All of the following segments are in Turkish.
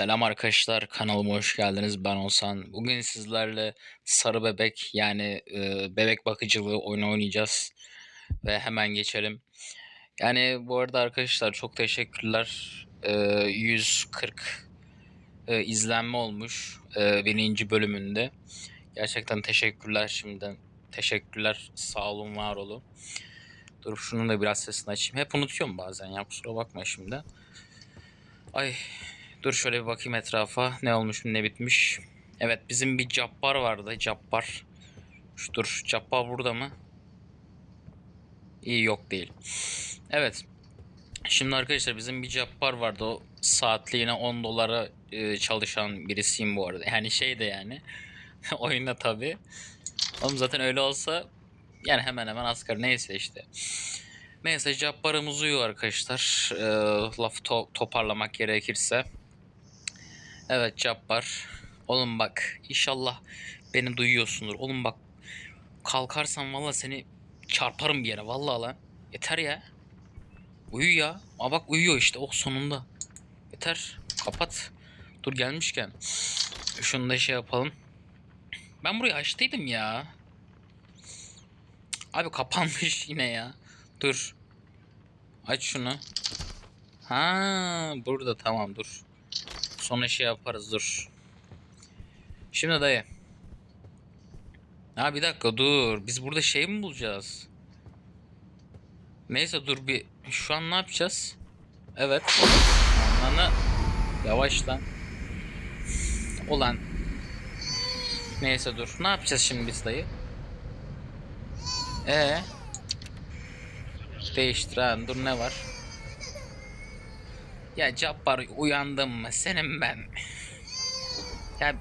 Selam arkadaşlar kanalıma hoş geldiniz ben Oğuzhan. Bugün sizlerle sarı bebek yani e, bebek bakıcılığı oyunu oynayacağız. Ve hemen geçelim. Yani bu arada arkadaşlar çok teşekkürler. E, 140 e, izlenme olmuş e, birinci bölümünde. Gerçekten teşekkürler şimdiden. Teşekkürler sağ olun var olun. Dur şunun da biraz sesini açayım. Hep unutuyorum bazen ya kusura bakma şimdi. Ay Dur şöyle bir bakayım etrafa. Ne olmuş ne bitmiş. Evet bizim bir Cabbar vardı. Cabbar. Dur. Cabbar burada mı? İyi yok değil. Evet. Şimdi arkadaşlar bizim bir Cabbar vardı. O saatliğine 10 dolara e, çalışan birisiyim bu arada. Yani şey de yani. Oyunda tabi. Oğlum zaten öyle olsa yani hemen hemen asgari neyse işte. Neyse Cabbar'ımız uyuyor arkadaşlar. E, lafı to- toparlamak gerekirse. Evet Cabbar. Oğlum bak inşallah beni duyuyorsundur. Oğlum bak kalkarsan valla seni çarparım bir yere valla lan. Yeter ya. Uyu ya. Aa bak uyuyor işte oh sonunda. Yeter. Kapat. Dur gelmişken. Şunu da şey yapalım. Ben burayı açtıydım ya. Abi kapanmış yine ya. Dur. Aç şunu. Ha burada tamam dur. Sonra şey yaparız dur. Şimdi dayı. Ha bir dakika dur. Biz burada şey mi bulacağız? Neyse dur bir. Şu an ne yapacağız? Evet. Ananı. Yavaş lan. Ulan. Neyse dur. Ne yapacağız şimdi biz dayı? Ee. Değiştir ha. Dur ne var? Ya Cabbar uyandım mı senin ben? Ya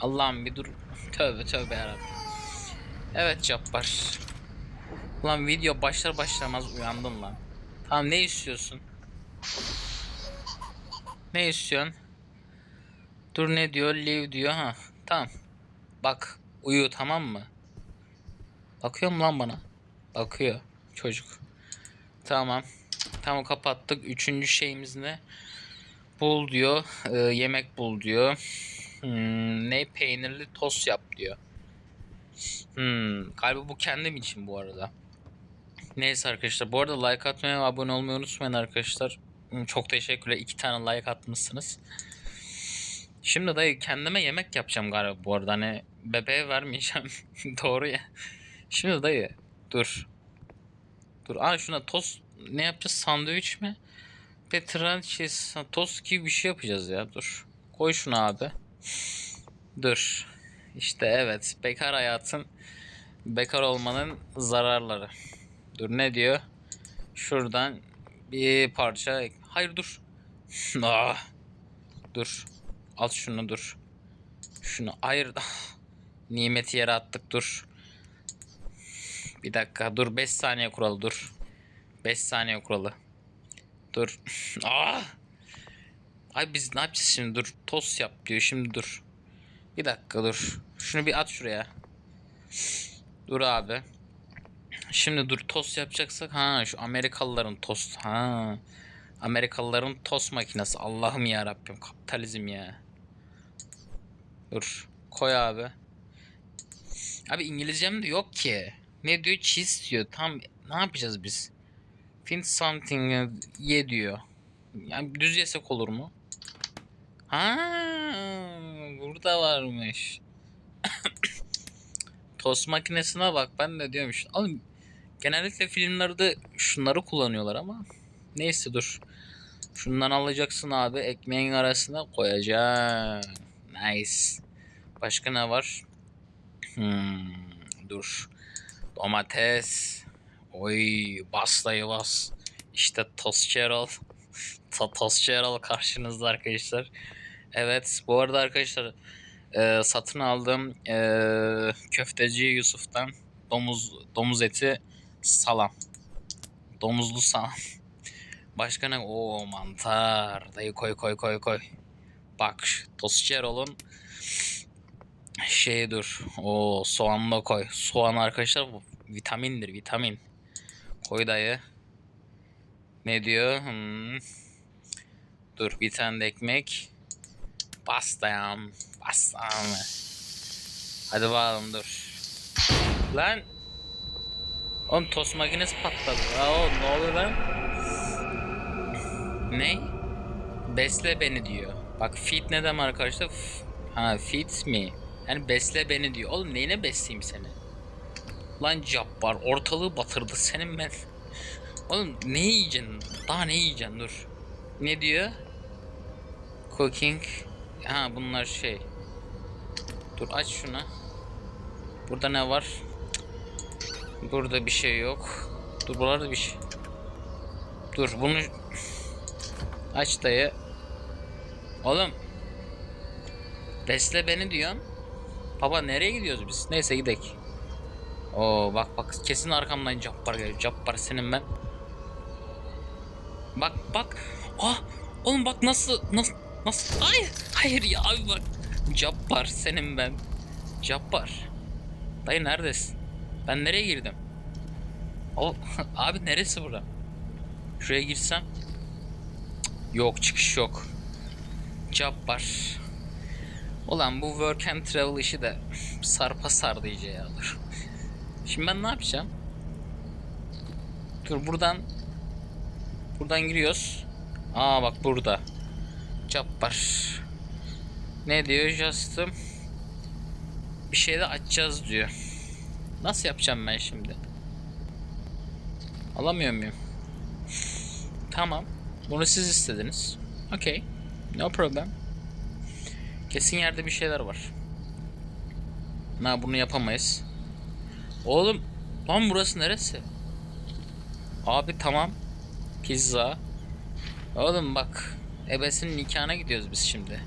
Allah'ım bir dur. Tövbe tövbe yarabbim. Evet Cabbar. Lan video başlar başlamaz uyandın lan. Tamam ne istiyorsun? Ne istiyorsun? Dur ne diyor? Leave diyor ha. Tamam. Bak uyu tamam mı? Bakıyor mu lan bana? Bakıyor çocuk. Tamam. Tamam kapattık. Üçüncü şeyimiz ne? Bul diyor. Ee, yemek bul diyor. Hmm, ne peynirli tost yap diyor. Hmm, galiba bu kendim için bu arada. Neyse arkadaşlar. Bu arada like atmayı ve abone olmayı unutmayın arkadaşlar. Hmm, Çok teşekkürler. İki tane like atmışsınız. Şimdi dayı kendime yemek yapacağım galiba bu arada. Hani bebeğe vermeyeceğim. Doğru ya. Şimdi dayı dur. Dur. Aa şuna tost ne yapacağız? Sandviç mi? Petran şey tost gibi bir şey yapacağız ya. Dur. Koy şunu abi. Dur. İşte evet. Bekar hayatın bekar olmanın zararları. Dur ne diyor? Şuradan bir parça. Hayır dur. ah. Dur. Al şunu dur. Şunu hayır. Nimeti yere attık dur. Bir dakika dur 5 saniye kuralı dur. 5 saniye kuralı. Dur. Aa! Ay biz ne yapacağız şimdi dur. Tost yap diyor şimdi dur. Bir dakika dur. Şunu bir at şuraya. Dur abi. Şimdi dur tost yapacaksak ha şu Amerikalıların tost ha. Amerikalıların tost makinesi. Allah'ım ya Rabbim kapitalizm ya. Dur. Koy abi. Abi İngilizcem de yok ki. Ne diyor? Cheese diyor. Tam ne yapacağız biz? Find something ye diyor. Yani düz yesek olur mu? Ha, burada varmış. Tost makinesine bak ben de diyorum işte. Oğlum genellikle filmlerde şunları kullanıyorlar ama neyse dur. Şundan alacaksın abi ekmeğin arasına koyacaksın. Nice. Başka ne var? Hmm, dur. Domates. Oy bas bas. İşte Tostçu Erol. Ta Tostçu Erol karşınızda arkadaşlar. Evet bu arada arkadaşlar e, satın aldığım e, köfteci Yusuf'tan domuz domuz eti salam. Domuzlu salam. Başka ne? Oo mantar. Dayı koy koy koy koy. Bak Tostçu Erol'un şey dur. O soğanı da koy. Soğan arkadaşlar bu vitamindir vitamin. Koy dayı. Ne diyor? Hmm. Dur bir tane de ekmek. Bastım. Bastım. Hadi bakalım dur. Lan. Oğlum tost makinesi patladı. Aa, ne oluyor lan? Ne? Besle beni diyor. Bak feed ne demek arkadaşlar? Ha feed mi? Yani besle beni diyor. Oğlum neyine besleyeyim seni? Lan Cabbar ortalığı batırdı senin ben. Oğlum ne yiyeceksin? Daha ne yiyeceksin dur. Ne diyor? Cooking. Ha bunlar şey. Dur aç şunu. Burada ne var? Burada bir şey yok. Dur buralarda bir şey. Dur bunu aç dayı. Oğlum. Besle beni diyorsun. Baba nereye gidiyoruz biz? Neyse gidelim. Oo bak bak kesin arkamdan Cabbar geliyor. Cabbar senin ben. Bak bak. Ah oğlum bak nasıl nasıl nasıl hayır hayır ya abi bak. Cabbar senin ben. Cabbar. Dayı neredesin? Ben nereye girdim? O abi neresi bura? Şuraya girsem. Yok çıkış yok. Cabbar. Ulan bu work and travel işi de sarpa sardı iyice ya dur. Şimdi ben ne yapacağım? Dur buradan buradan giriyoruz. Aa bak burada. Cabbar. Ne diyor Just'ım? Bir şey de açacağız diyor. Nasıl yapacağım ben şimdi? Alamıyor muyum? Tamam. Bunu siz istediniz. Okey. No problem. Kesin yerde bir şeyler var. Na bunu yapamayız. Oğlum lan burası neresi? Abi tamam. Pizza. Oğlum bak. Ebesinin nikahına gidiyoruz biz şimdi.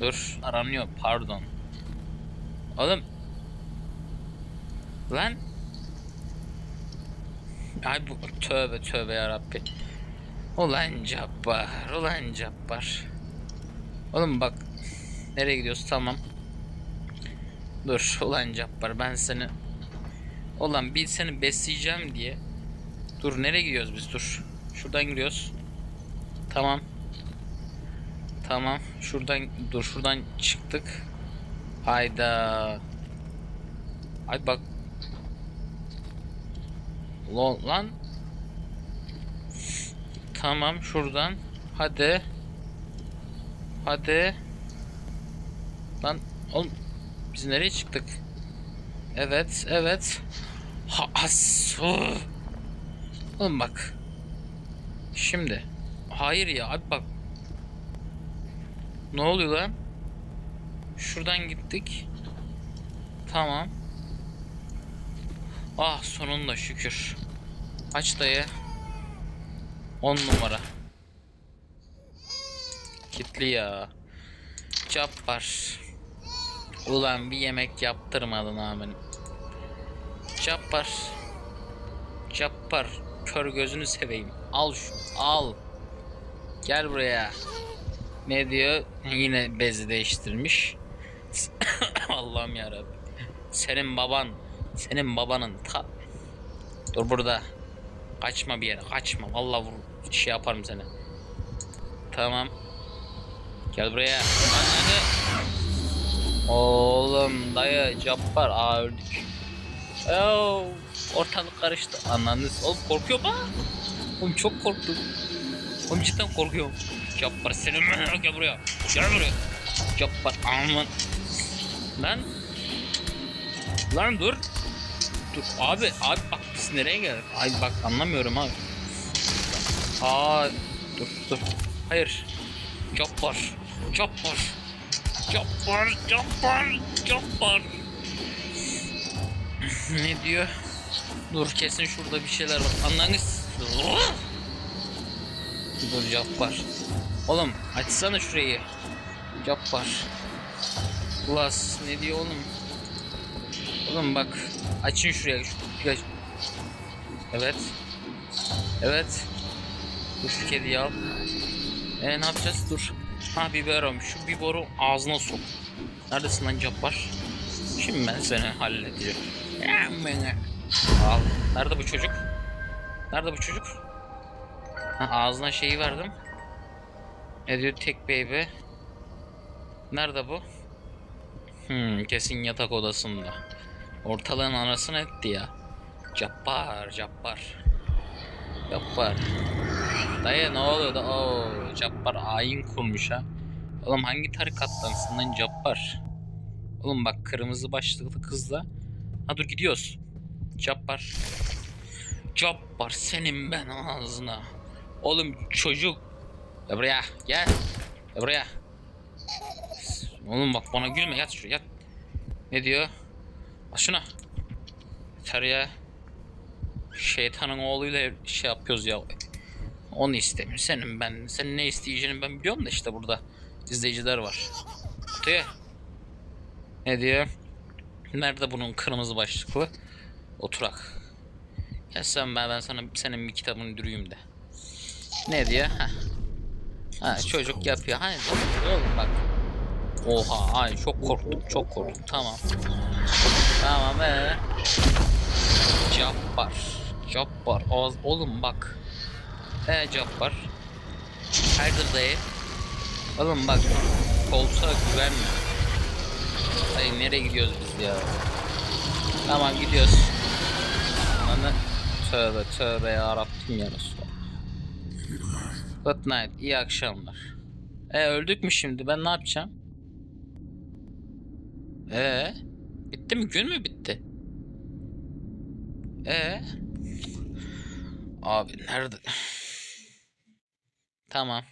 Dur aranıyor pardon. Oğlum. Lan. Ay bu tövbe tövbe yarabbi. Ulan cabbar, ulan cabbar. Oğlum bak. Nereye gidiyoruz tamam. Dur ulan cabbar ben seni. Ulan bir seni besleyeceğim diye. Dur nereye gidiyoruz biz dur. Şuradan giriyoruz. Tamam. Tamam. Şuradan dur şuradan çıktık. Hayda. Ay bak. Lan, lan. Tamam şuradan. Hadi. Hadi. Lan oğlum biz nereye çıktık? Evet, evet. Ha as. oh. Oğlum bak. Şimdi. Hayır ya abi bak. Ne oluyor lan? Şuradan gittik. Tamam. Ah sonunda şükür. Aç dayı. 10 numara. Kitli ya. Cabbar. Ulan bir yemek yaptırmadın amirim. Cabbar. Cabbar. Kör gözünü seveyim. Al şunu. Al. Gel buraya. Ne diyor? Yine bezi değiştirmiş. Allah'ım yarabbim. Senin baban, senin babanın ta... Dur burada. Kaçma bir yere, kaçma. Vallahi vur, şey yaparım seni. Tamam. Gel buraya. Ananı. Oğlum dayı Cabbar aa öldük. Oo, ortalık karıştı. Ananı. Oğlum korkuyor mu? Oğlum çok korktum. Oğlum cidden korkuyorum. Cabbar senin gel buraya. Gel buraya. Cabbar aman. Lan. Lan dur. Dur abi abi bak biz nereye geldik? Ay bak anlamıyorum abi. Aa dur dur. Hayır. Cabbar. Cabbar. Cabbar. Cabbar. Cabbar. ne diyor? Dur kesin şurada bir şeyler var. Anladınız? Dur Cabbar. Oğlum açsana şurayı. Cabbar. Ulas ne diyor oğlum? Oğlum bak açın şuraya. Şu, Evet. Evet. Dur şu kediyi al. E ne yapacağız? Dur. Ha biberom. Şu biberu ağzına sok. Neredesin lan Cabbar? Şimdi ben seni halledeceğim. Al. Nerede bu çocuk? Nerede bu çocuk? Ha, ağzına şeyi verdim. Ne diyor tek baby? Nerede bu? Hmm, kesin yatak odasında. Ortalığın anasını etti ya. Cappar, Cappar. Cappar. Dayı ne oluyor da? Oo, Cappar ayin kurmuş ha. Oğlum hangi tarikattansın lan Cappar? Oğlum bak kırmızı başlıklı kızla. Ha dur gidiyoruz. Cappar. Cappar senin ben ağzına. Oğlum çocuk. Gel buraya gel. Gel buraya. Oğlum bak bana gülme yat şuraya yat. Ne diyor? Al şuna. Yeter ya. Şeytanın oğluyla şey yapıyoruz ya. Onu istemiyor. Senin ben, senin ne isteyeceğini ben biliyorum da işte burada izleyiciler var. Diyor. Ne diyor? Nerede bunun kırmızı başlıklı? Oturak. Ya sen ben, ben sana senin bir kitabını dürüyüm de. Ne diyor? Ha. Ha çocuk yapıyor. Hani oğlum bak. Oha ay çok korktum çok korktum tamam. Tamam ee. Cabbar. Cabbar. Oğlum bak. Ee Cabbar. Hayırdır dayı? Oğlum bak. Koltuğa güvenme. Dayı nereye gidiyoruz biz ya? Tamam gidiyoruz. Bana tövbe tövbe ya Rabbim ya. Good night. iyi akşamlar. E öldük mü şimdi? Ben ne yapacağım? E bitti mi? Gün mü bitti? E Abi nerede? Tamam.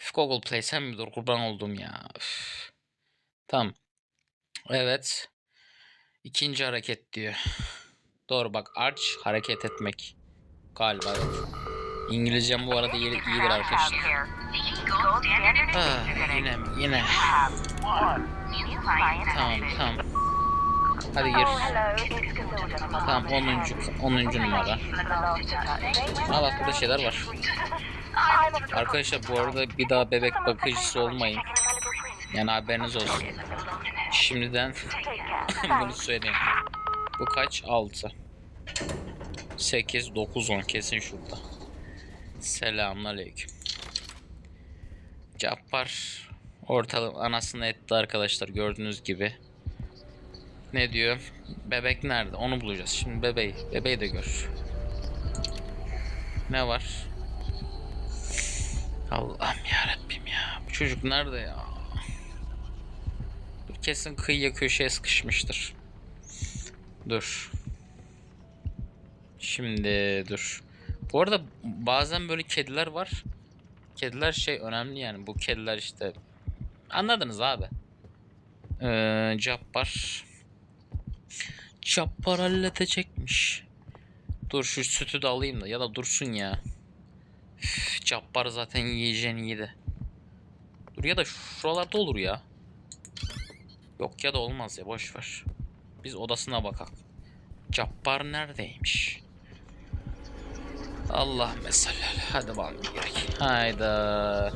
Üf, Google Play sen mi dur kurban oldum ya. Üf. Tamam. Evet. İkinci hareket diyor. Doğru bak arch hareket etmek. Galiba evet. İngilizcem bu arada iyi, iyidir arkadaşlar. Ah, yine? Yine. Tamam tamam. Hadi gir. Tamam 10. 10. numara. Aa bak burada şeyler var. Arkadaşlar bu arada bir daha bebek bakıcısı olmayın. Yani haberiniz olsun. Şimdiden bunu söyleyeyim. Bu kaç? 6. 8, 9, 10 kesin şurada. Selamünaleyküm. Cappar ortalım anasını etti arkadaşlar gördüğünüz gibi. Ne diyor? Bebek nerede? Onu bulacağız. Şimdi bebeği. Bebeği de gör. Ne var? Allah'ım ya Rabbim ya. Bu çocuk nerede ya? Dur kesin kıyıya köşeye sıkışmıştır. Dur. Şimdi dur. Bu arada bazen böyle kediler var. Kediler şey önemli yani. Bu kediler işte anladınız abi. Ee, Cabbar. Cabbar halledecekmiş. Dur şu sütü de alayım da ya da dursun ya. Üf, zaten yiyeceğini yedi. Dur ya da şuralarda olur ya. Yok ya da olmaz ya boş ver. Biz odasına bakalım. Cabbar neredeymiş? Allah mesela. Hadi bakalım gerek. Hayda.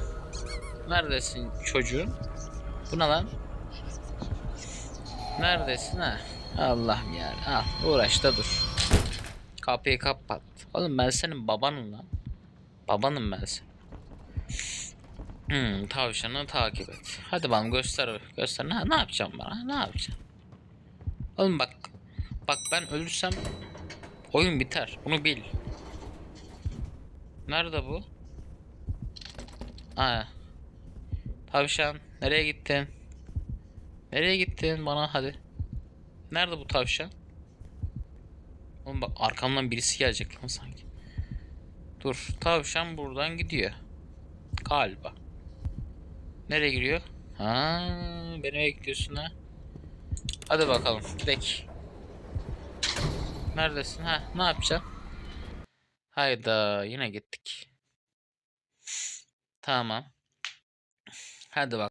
Neredesin çocuğun? Bu ne lan? Neredesin ha? Allah'ım ya. Al uğraş da dur. Kapıyı kapat. Oğlum ben senin babanım lan. Babanım ben senin. Hmm, tavşanı takip et. Hadi bakalım göster göster. Ne, ne yapacağım bana? Ne yapacağım? Oğlum bak. Bak ben ölürsem oyun biter. Bunu bil. Nerede bu? Aa. Tavşan nereye gittin? Nereye gittin bana hadi. Nerede bu tavşan? Oğlum bak arkamdan birisi gelecek lan sanki. Dur tavşan buradan gidiyor. Galiba. Nereye giriyor? Ha, beni bekliyorsun ha. Hadi bakalım gidelim. Neredesin ha? Ne yapacağım? Hayda yine gittik. Tamam. Hadi bak.